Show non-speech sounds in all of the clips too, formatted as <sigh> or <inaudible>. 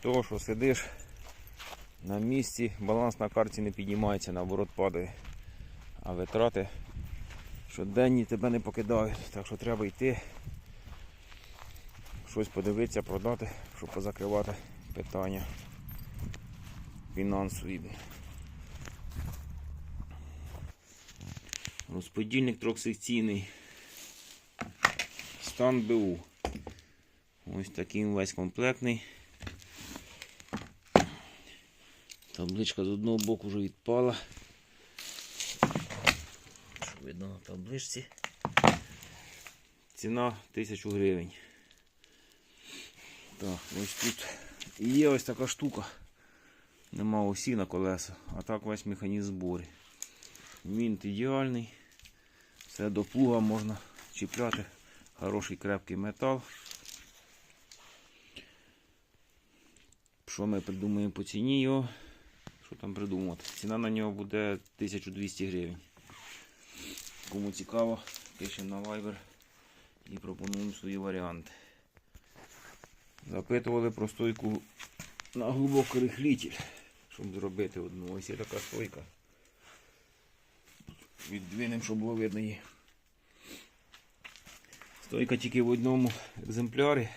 того, що сидиш на місці, баланс на карті не піднімається, наоборот падає. А витрати щоденні тебе не покидають. Так що треба йти, щось подивитися, продати, щоб позакривати питання фінансові. Розподільник трьохсекційний. Стан БУ. Ось такий весь комплектний. Табличка з одного боку вже відпала. Що видно на табличці. Ціна 1000 гривень. Так, ось тут є ось така штука. Нема осі на колеса, а так весь механізм зборі. Мінт ідеальний. Все до плуга можна чіпляти. Хороший крепкий метал. Що ми придумаємо по ціні його? Що там придумати? Ціна на нього буде 1200 гривень. Кому цікаво, пишемо на Viber і пропонуємо свої варіанти. Запитували про стойку на глибокий рихлітель, щоб зробити одну. Ось є така стойка. Віддвинемо, щоб було видно її. Стойка тільки в одному екземплярі.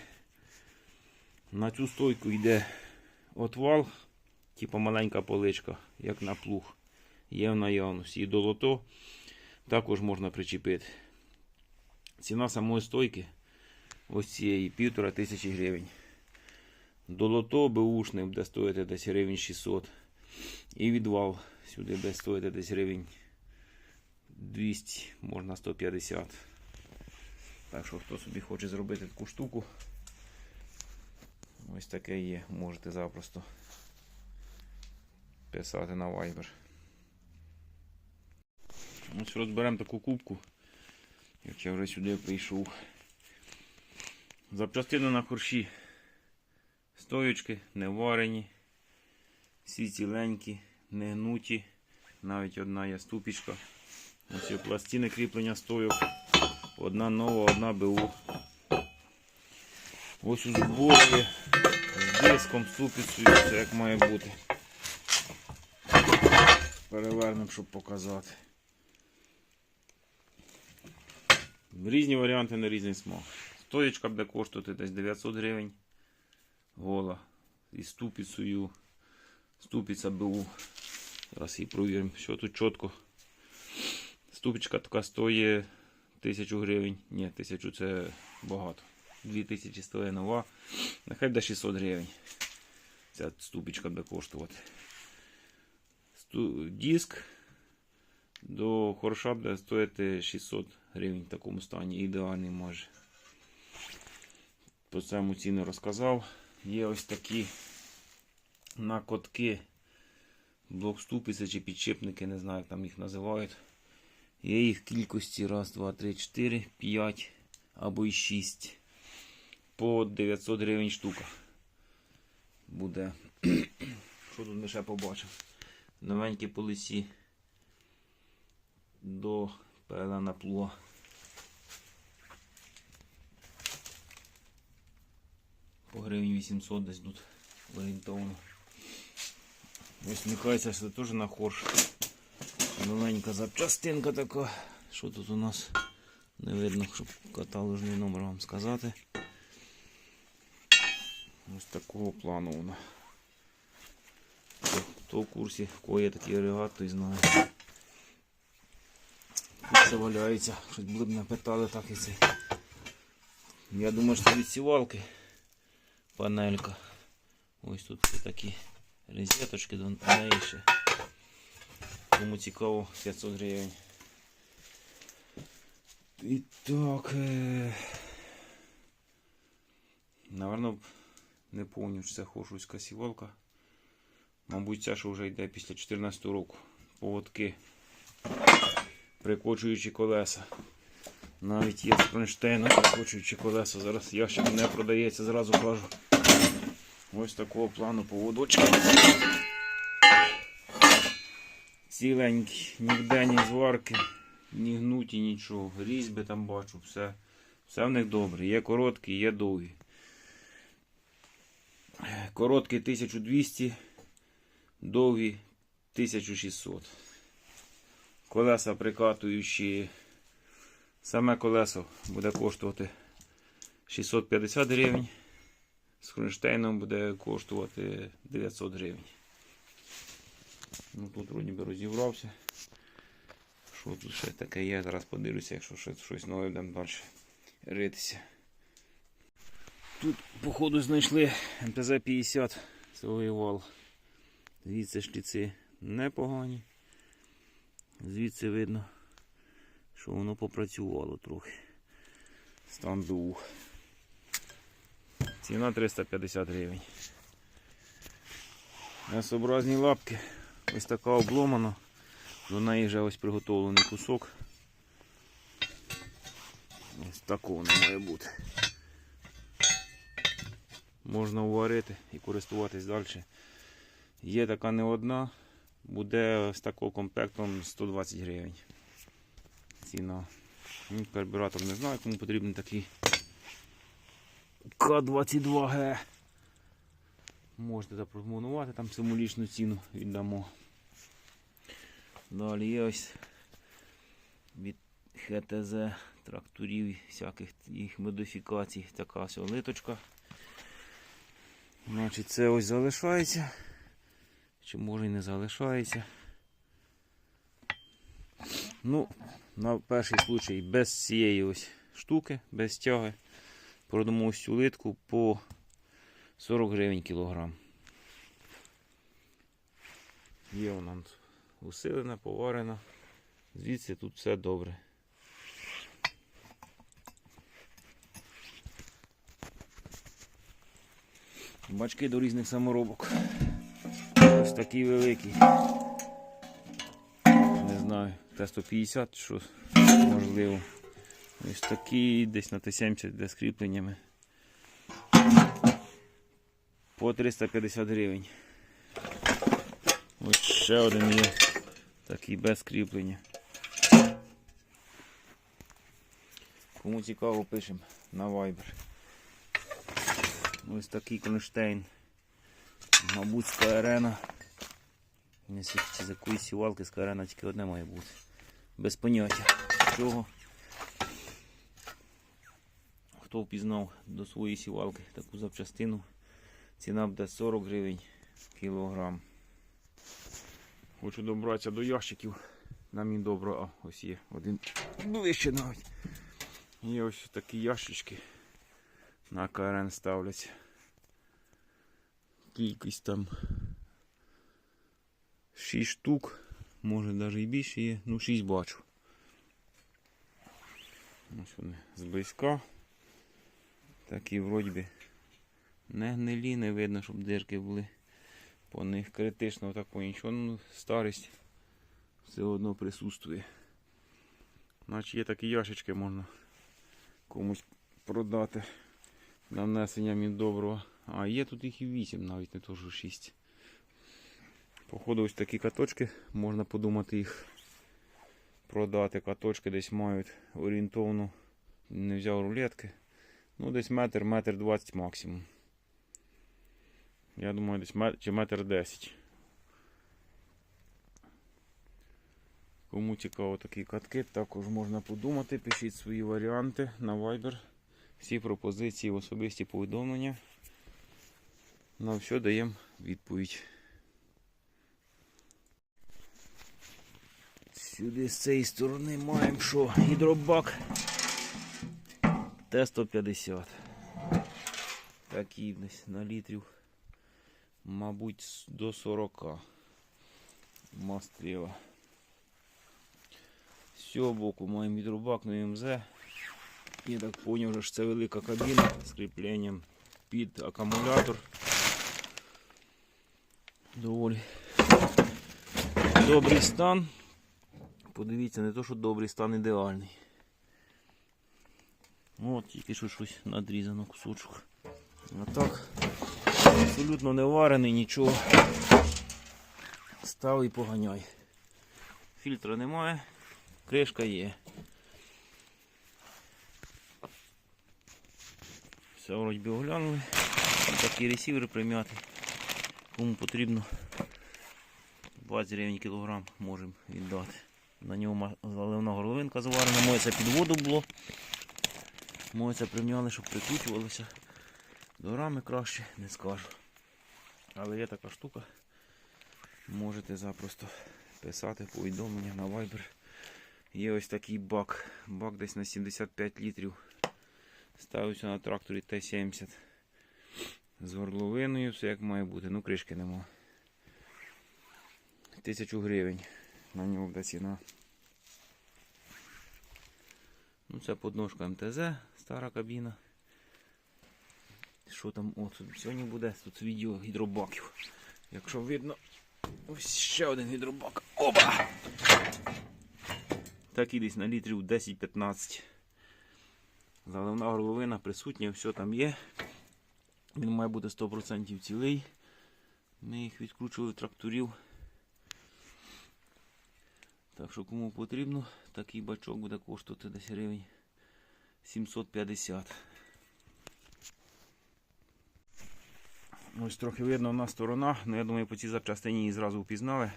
На цю стойку йде отвал, типу маленька поличка, як на плуг. Є в наявності. І до лото також можна причепити. Ціна самої стойки ось цієї півтора тисячі гривень. До лото беушне буде стоїти десь гривень 600. І відвал сюди буде стоїти десь гривень 200, можна 150. Так що, хто собі хоче зробити таку штуку, ось таке є. Можете запросто писати на Viber. Ось розберемо таку кубку, як я вже сюди прийшов. Запчастини на корші. Стоючки не варені, всі ціленькі, не гнуті, навіть одна є ступічка. Ось є пластини кріплення стойок. Одна нова, одна БУ. Ось у зборі з диском, ступицею, все як має бути. Перевернемо, щоб показати. Різні варіанти на різний смак. Стоєчка буде коштувати десь 900 гривень. Гола. Із ступицею. Ступиця БУ. Зараз її провіримо, що тут чітко. Ступичка така стоїть 1000 гривень. Ні, 1000 це багато. 2000 стоїть нова. Нехай буде 600 гривень. Ця ступичка буде коштувати. Диск до хороша буде стоїти 600 гривень в такому стані. Ідеальний може. По цьому ціну розказав. Є ось такі накотки. Блок ступиці чи підшипники, не знаю, як там їх називають. Є їх кількості раз, два, три, чотири, п'ять або й шість. По 900 гривень штука. Буде. <clears throat> Що тут ми ще побачимо? Новенькі полисі до пелена плуга. По гривень 800 десь тут орієнтовно. Ось мікається, що теж на хорш. Маленька запчастинка така. Що тут у нас? Не видно, щоб каталожний номер вам сказати. Ось такого плану вона. Хто, в курсі, в кого є такий агрегат, той знає. Тут це валяється, щось були б напитали, так і це. Я думаю, що від сівалки панелька. Ось тут такі розеточки до неї ще. Кому цікаво, 500 гривень. І так. Е... Наверно, не пам'ятаю, чи це хошуська сівалка. Мабуть, ця що вже йде після 14 року. Поводки. Прикочуючи колеса. Навіть є з кронштейном прикочуючи колеса. Зараз ящик не продається, зразу кажу. Ось такого плану поводочки. Ціленькі, ніде ні зварки, ні гнуті, нічого. Різьби там бачу, все. Все в них добре. Є короткі, є довгі. короткий 1200, довгі 1600. Колеса прикатуючі. Саме колесо буде коштувати 650 гривень. З кронштейном буде коштувати 900 гривень. Ну тут вроді би розібрався. Що тут ще таке є? Зараз подивлюся, якщо щось нове будемо далі ритися. Тут, походу, знайшли МТЗ-50 силовий вал. Звідси шліци непогані. Звідси видно, що воно попрацювало трохи. Стан дух. Ціна 350 гривень. М'ясообразні лапки. Ось така обломана. До неї вже ось приготовлений кусок. Ось такого воно має бути. Можна уварити і користуватись далі. Є така не одна, буде з такого комплектом 120 гривень. Ціна. Ну, Карбюратор не знаю, кому потрібен такий. К22Г. Можете запропонувати, там символічну ціну віддамо. Далі є ось від ХТЗ тракторів, всяких їх модифікацій. Така ось литочка. Значить, це ось залишається. Чи може і не залишається. Ну, на перший случай без цієї ось штуки, без тяги. Продамо ось цю литку по 40 гривень кілограм. Є вона усилена, поварена. Звідси тут все добре. Бачки до різних саморобок. Ось такий великий. Не знаю, Т-150 що можливо. Ось такий десь на Т-70 де з кріпленнями. По 350 гривень. Ось ще один є. Такий без кріплення. Кому цікаво, пишемо на Viber. Ось такий кронштейн. Мабуть, з арена. Не чи з якоїсь сівалки з арена тільки одне має бути. Без поняття. Чого? Хто впізнав до своєї сівалки таку запчастину, ціна буде 40 гривень кілограм. Хочу добратися до ящиків. Нам і добро, а ось є один ближче навіть. Є ось такі ящички на КРН ставляться. Кількість там 6 штук, може навіть і більше є, ну 6 бачу. Ось вони зблизька. Такі вроді би не гнилі, не видно, щоб дирки були. По них критично такого нічого, ну старість все одно присутствує. Значить є такі яшечки можна комусь продати на внесення міндоброго. А є тут їх і 8, навіть не що 6. Походу ось такі каточки, можна подумати їх продати. Каточки десь мають орієнтовно. Не взяв рулетки. Ну десь метр, метр 20 максимум. Я думаю, десь метр, чи метр 10. Кому цікаво такі катки, також можна подумати. Пишіть свої варіанти на Viber. Всі пропозиції особисті повідомлення. На все даємо відповідь. Сюди з цієї сторони маємо що? Гідробак Т-150. Такий десь на літрів. Мабуть, до 40 мастріла. З цього боку маємо відрубак на МЗ. Я так зрозумів, що це велика кабіна з кріпленням під акумулятор. Доволі добрий стан. Подивіться, не то, що добрий стан ідеальний. От, тільки що щось надрізано кусочок. А так, абсолютно не варений, нічого. Став і поганяй. Фільтра немає, кришка є. Все вроді оглянули. Такий ресівер прим'ятий. Кому потрібно 20 гривень кілограм можемо віддати. На нього заливна горловинка заварена, моє це під воду було. Моє це прим'яли, щоб прикручувалося. До рами краще не скажу. Але є така штука. Можете запросто писати повідомлення на Viber. Є ось такий бак. Бак десь на 75 літрів. Ставився на тракторі Т-70. З горловиною, все як має бути. Ну, кришки нема. Тисячу гривень на нього буде ціна. Ну, це подножка МТЗ, стара кабіна. Що там? О, тут сьогодні буде тут відео гідробаків. Якщо видно, ось ще один гідробак. Оба! Так і десь на літрів 10-15. Заливна горловина присутня, все там є. Він має бути 100% цілий. Ми їх відкручували тракторів. Так що кому потрібно, такий бачок буде коштувати десь гривень 750. Ось трохи видно одна сторона, але я думаю, по цій запчастині її зразу впізнали.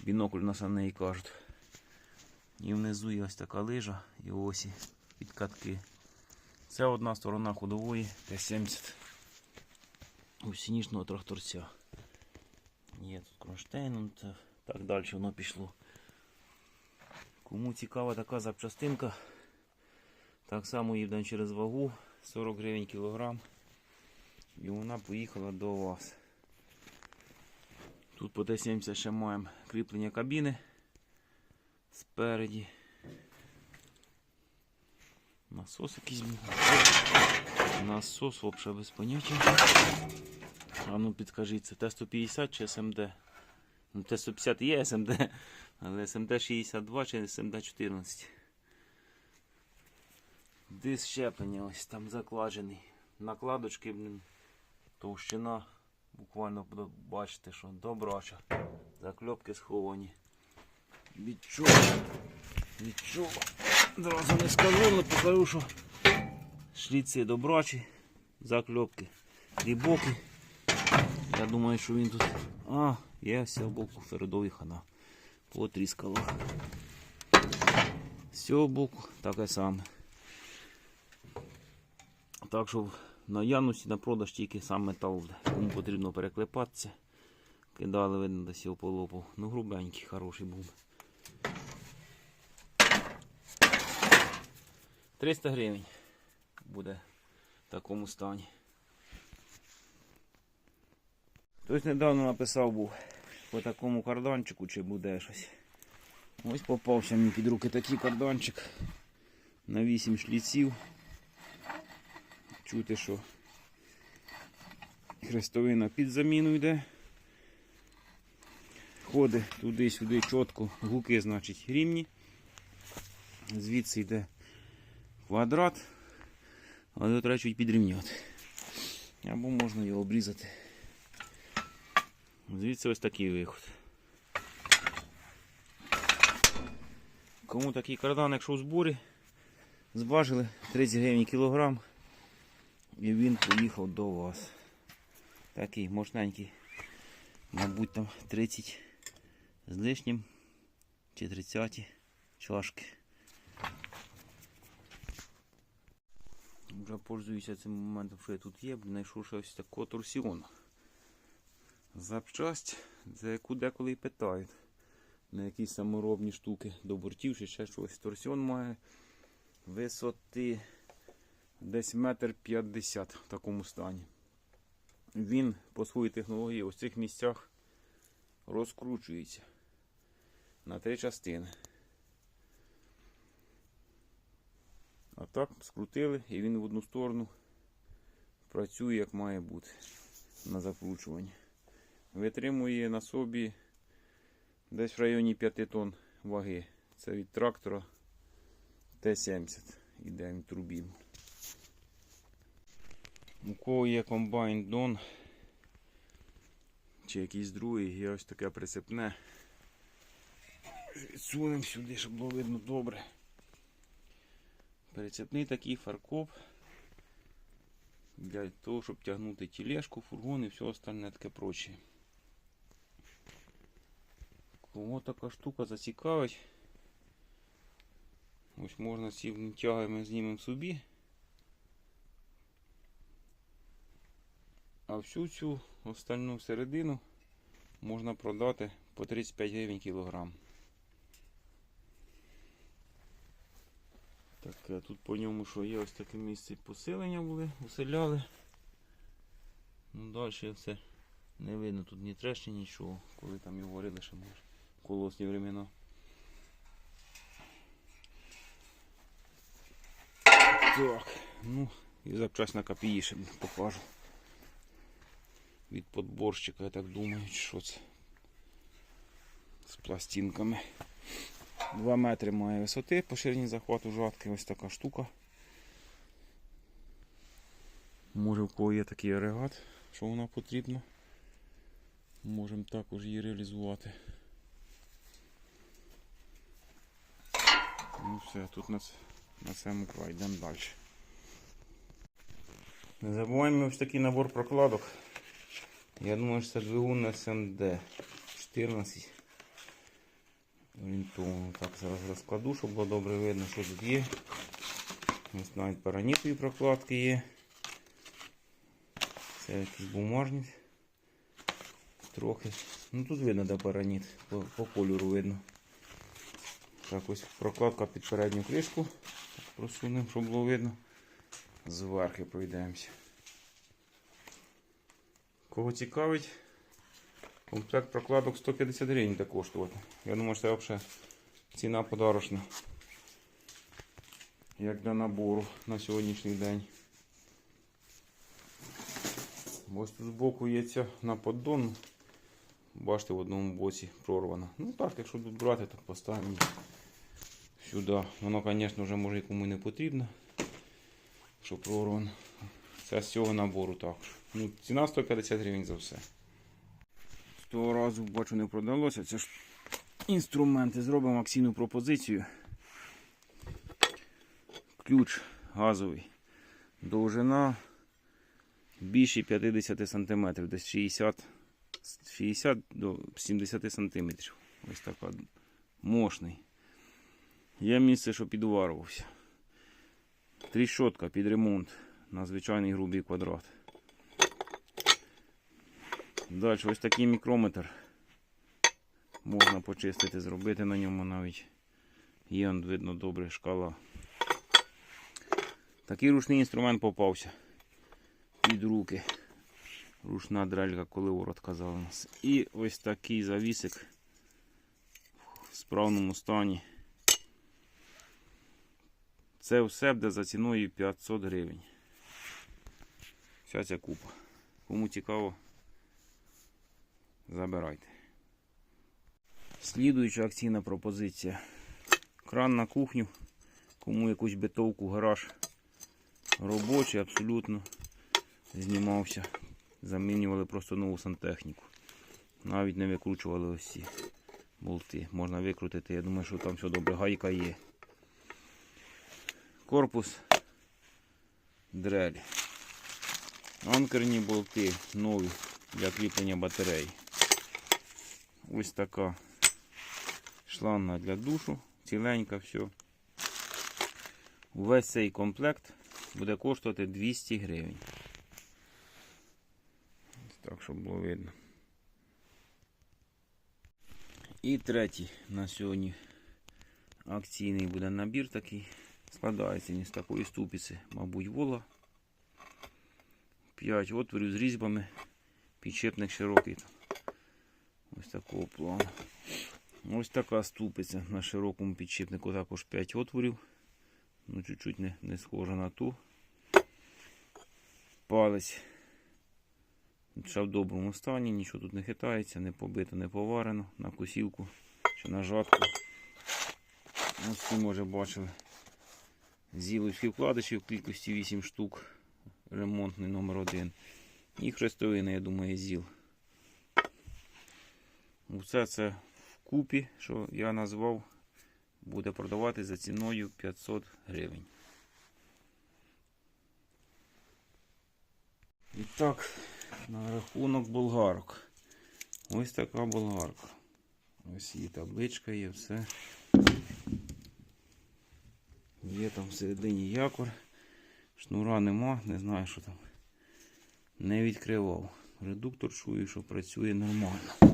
Бінокль на на неї кажуть. І внизу є ось така лижа і осі під катки. Це одна сторона ходової Т-70 гусеничного тракторця. Є тут кронштейн, та так далі воно пішло. Кому цікава така запчастинка, так само їдемо через вагу 40 гривень кілограм. І вона поїхала до вас. Тут по Т-70 ще маємо кріплення кабіни спереді. Насос якийсь. був. Насос взагалі без поняття. А ну підкажіть, це Т-150 чи СМД? Ну, Т-150 є СМД, але СМД-62 чи СМД-14. Диск щеплення ось там закладений. Накладочки, блін, товщина. Буквально бачите, що добрача. Закльопки сховані. Від чого? Від чого? Зразу не скажу, але покажу, що шліци добрачі, закльопки глибокі. Я думаю, що він тут. А, є цього боку передовий хана. Потріскало. З цього боку таке саме. Так що на Янусі на продаж тільки сам метал. Кому потрібно переклепатися. Кидали, видно, десь його полопав. Ну, грубенький, хороший був. 300 гривень буде в такому стані. Хтось недавно написав був по такому карданчику, чи буде щось. Ось попався мені під руки такий карданчик на 8 шліців. Чути, що хрестовина під заміну йде. Ходить туди-сюди чітко, гуки, значить, рівні. Звідси йде квадрат, але треба чуть підрівняти. Або можна його обрізати. Звідси ось такий виход. Кому такий кардан, якщо в зборі, зважили 30 гривень кілограм і він поїхав до вас. Такий мощненький, мабуть, там 30 з лишнім чи 30 чашки. Вже пользуюся цим моментом, що я тут є, знайшов ще ось такого торсіона. Запчасть, за яку деколи і питають. На якісь саморобні штуки до бортів чи ще щось. Торсіон має висоти десь метр п'ятдесят в такому стані. Він по своїй технології ось цих місцях розкручується на три частини. Так скрутили і він в одну сторону працює як має бути на закручуванні. Витримує на собі десь в районі 5 тонн ваги. Це від трактора Т-70. Іде він турбін. У кого є комбайн Дон чи якийсь другий, є ось таке присипне. Відсунемо сюди, щоб було видно добре. Перецепний такий фаркоп для того, щоб тягнути тележку, фургон і все остальне таке проче. Кого така штука зацікавить, ось можна ці тяги ми знімемо собі. А всю цю остальну середину можна продати по 35 гривень кілограм. Так, тут по ньому що є ось таке місце посилення були, уселяли. Ну далі все не видно, тут ні трещин, нічого, коли там і говорили, що може колосні времена. Так, ну і запчасть на копії ще покажу. Від подборщика, я так думаю, що це. З пластинками. 2 метри має висоти по ширині захвату жатки. Ось така штука. Може в кого є такий агрегат, що вона потрібна. Можемо також її реалізувати. Ну все, тут на, на цьому край йдемо далі. Не забуваємо ось такий набор прокладок. Я думаю, що це двигун СМД 14. Орієнтовно так зараз розкладу, щоб було добре видно, що тут є. Ось навіть паранітові прокладки є. Це якісь бумажні. Трохи. Ну тут видно, де параніт, по, по кольору видно. Так, ось прокладка під передню кришку. Просунемо, щоб було видно. Зверхи пройдемося. Кого цікавить, комплект прокладок 150 гривень буде коштувати. Я думаю, що це взагалі ціна подарочна. Як для набору на сьогоднішній день. Ось тут збоку є ця на поддон. Бачите, в одному боці прорвана. Ну так, якщо тут брати, то поставимо сюди. Воно, звісно, вже може кому не потрібно. Що прорвано. Це з цього набору також. Ну, ціна 150 гривень за все. Того разу бачу не продалося. Це ж інструменти. Зробимо акційну пропозицію. Ключ газовий. Довжина більше 50 см, десь 60, 60 до 70 см. Ось така мощний. Є місце, що підварувався. Тріщотка під ремонт на звичайний грубий квадрат. Далі ось такий мікрометр. Можна почистити, зробити на ньому навіть. Є, видно, добре шкала. Такий ручний інструмент попався під руки. Ручна дрелька, коли ворот казав нас. І ось такий завісик в справному стані. Це все буде за ціною 500 гривень. Вся ця купа. Кому цікаво, забирайте. Слідуюча акційна пропозиція. Кран на кухню. Кому якусь битовку, гараж робочий абсолютно знімався. Замінювали просто нову сантехніку. Навіть не викручували ось ці болти. Можна викрутити. Я думаю, що там все добре. Гайка є. Корпус дрель. Анкерні болти нові для кріплення батарей. Ось така шланга для душу, ціленька все. Увесь цей комплект буде коштувати 200 гривень. Так, щоб було видно. І третій на сьогодні акційний буде набір такий. Складається він з такої ступиці, мабуть, вола. 5 отворів з різьбами. Підшипник широкий. Ось такого плану. Ось така ступиця на широкому підшипнику також 5 отворів. Ну, чуть-чуть не, не схожа на ту. Палець. Ще в доброму стані, нічого тут не хитається, не побито, не поварено на косілку чи на жатку. Ось ці, може бачили. Зіловські вкладиші в кількості 8 штук. Ремонтний номер 1 І хрестовина, я думаю, зіл. Все це вкупі, що я назвав, буде продавати за ціною 500 гривень. І так, на рахунок болгарок. Ось така болгарка. Ось її табличка є, все. Є там всередині якор. Шнура нема, не знаю, що там. Не відкривав. Редуктор чую, що працює нормально.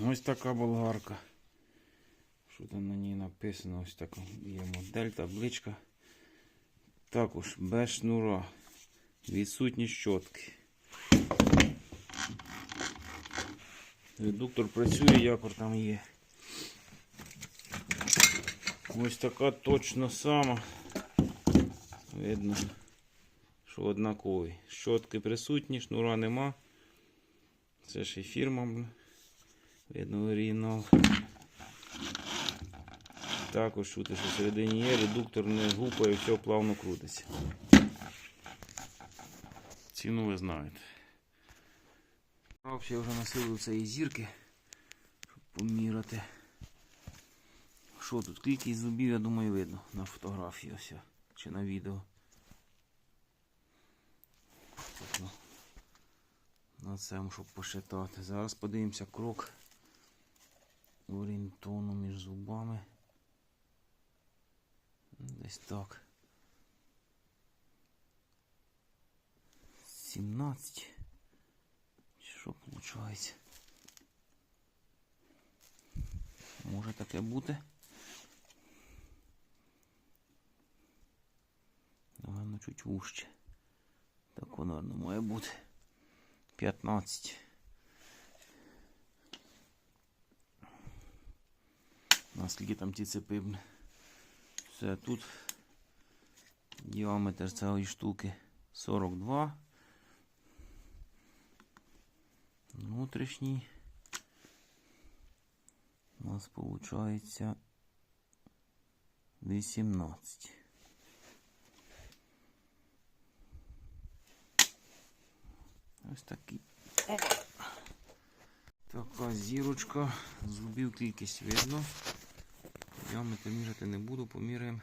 Ось така болгарка. Що там на ній написано? Ось така є модель, табличка. Також без шнура. Відсутні щотки. Редуктор працює, якор там є. Ось така точно сама. Видно, що однаковий. Щотки присутні, шнура нема. Це ще й фірма. Видно оригінал. Також чути, що всередині є, редуктор не гупає, все плавно крутиться. Ціну ви знаєте. Я вже насилив цієї зірки, щоб поміряти. Що тут? Кількість зубів, я думаю, видно на фотографії ось чи на відео. Ну, на цьому, щоб посчитати. Зараз подивимося крок орієнтовно між зубами. Десь так. 17. Чи Що виходить? Може таке бути? Напевно, чуть вужче. Так воно має бути. 15. Наскільки там ті цепи? Все тут діаметр цієї штуки 42. Внутрішній. У нас виходить 18. Ось такий. Така зірочка. Зубів кількість видно. Діаметр міряти не буду, поміряємо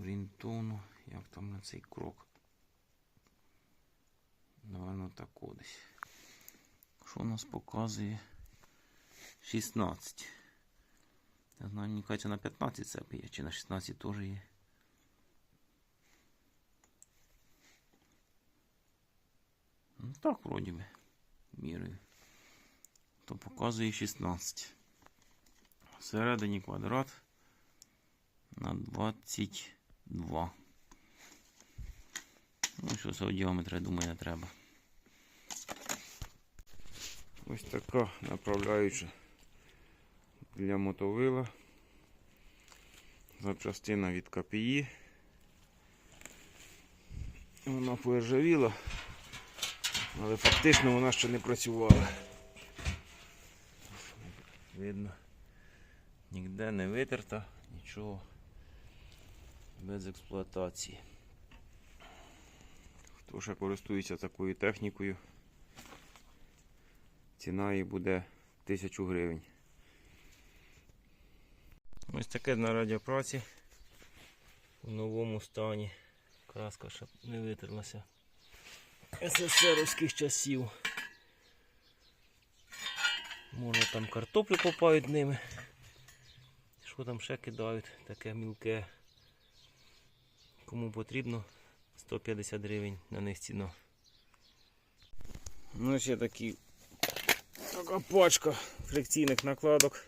орієнтовно, як там на цей крок. Наверно, так десь. Що у нас показує? 16. Я знаю, мені кажеться, на 15 цеп є, чи на 16 теж є. Ну так, вроді би. Міряю. То показує 16. Всередині квадрат на 22. Ну, що з діаметра, думаю, не треба. Ось така направляюча для мотовила. Запчастина від КПІ. Вона поіржавіла, але фактично вона ще не працювала. Видно. Ніде не витерта, нічого без експлуатації. Хто ще користується такою технікою, ціна її буде 1000 гривень. Ось таке на радіопраці в новому стані. Краска ще не витерлася. СССРівських часів. Може там картоплю копають ними. Що там ще кидають, таке мілке. Кому потрібно 150 гривень на них ціна. Ну ще такі така пачка фрикційних накладок.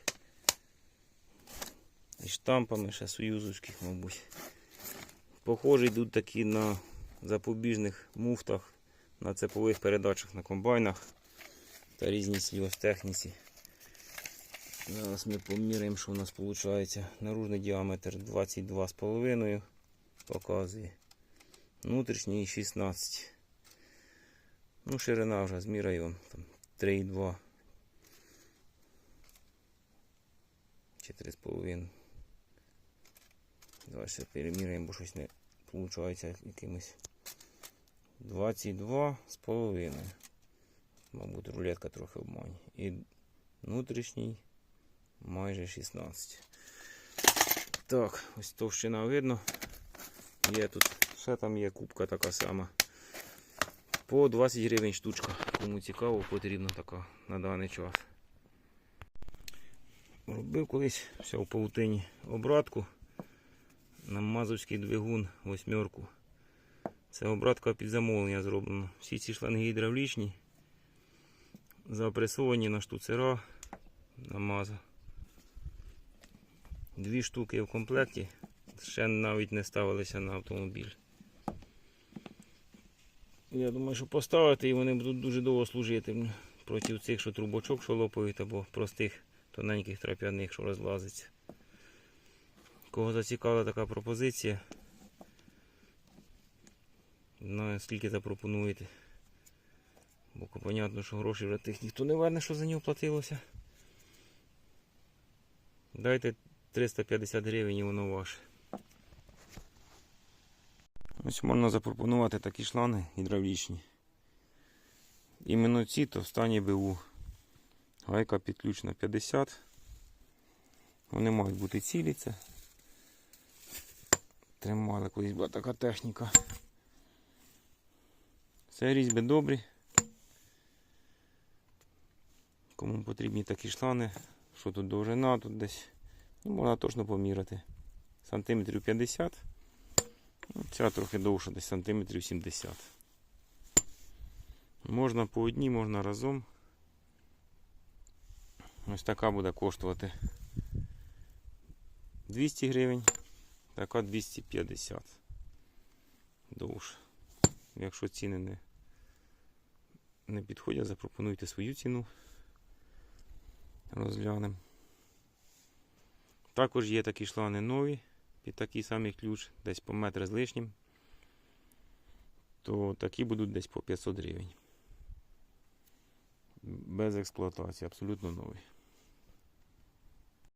І штампами ще союзовських, мабуть. Похожі йдуть такі на запобіжних муфтах, на цепових передачах на комбайнах та різній сільгостехніці. Зараз ми поміряємо, що у нас виходить. Наружний діаметр 22,5 показує. Внутрішній 16. Ну, ширина вже зміряю 3,2 чи 3,5. Давай ще переміряємо, бо щось не виходить якимось 22 з половиною. Мабуть, рулетка трохи обманює. І внутрішній майже 16. Так, ось товщина видно. Є тут ще там є кубка така сама. По 20 гривень штучка. Кому цікаво, потрібна така на даний час. Робив колись все в паутині обратку на мазовський двигун восьмерку. Це обратка під замовлення зроблена. Всі ці шланги гідравлічні, запресовані на штуцера на маза. Дві штуки в комплекті. Ще навіть не ставилися на автомобіль. Я думаю, що поставити і вони будуть дуже довго служити проти цих, що трубочок, що лопають, або простих тоненьких трап'яних, що розлазиться. Кого зацікавила така пропозиція? Знаю, скільки запропонуєте. Бо понятно, що гроші вже тих ніхто не верне, що за нього платилося. Дайте 350 гривень і воно ваше. Ось можна запропонувати такі шланги гідравлічні. Іменно ці то в стані БУ. Гайка підключена 50. Вони мають бути цілі це. Тримали колись була така техніка. Все різьби добрі. Кому потрібні такі шлани, що тут довжина, тут десь. Ну, можна точно поміряти. Сантиметрів 50. Ну, Ця трохи довша, десь сантиметрів 70. Можна по одній, можна разом. Ось така буде коштувати 200 гривень, така 250. Довше. Якщо ціни не, не підходять, запропонуйте свою ціну. Розглянемо. Також є такі шлани нові під такий самий ключ, десь по метр з лишнім. То такі будуть десь по 500 гривень. Без експлуатації, абсолютно нові.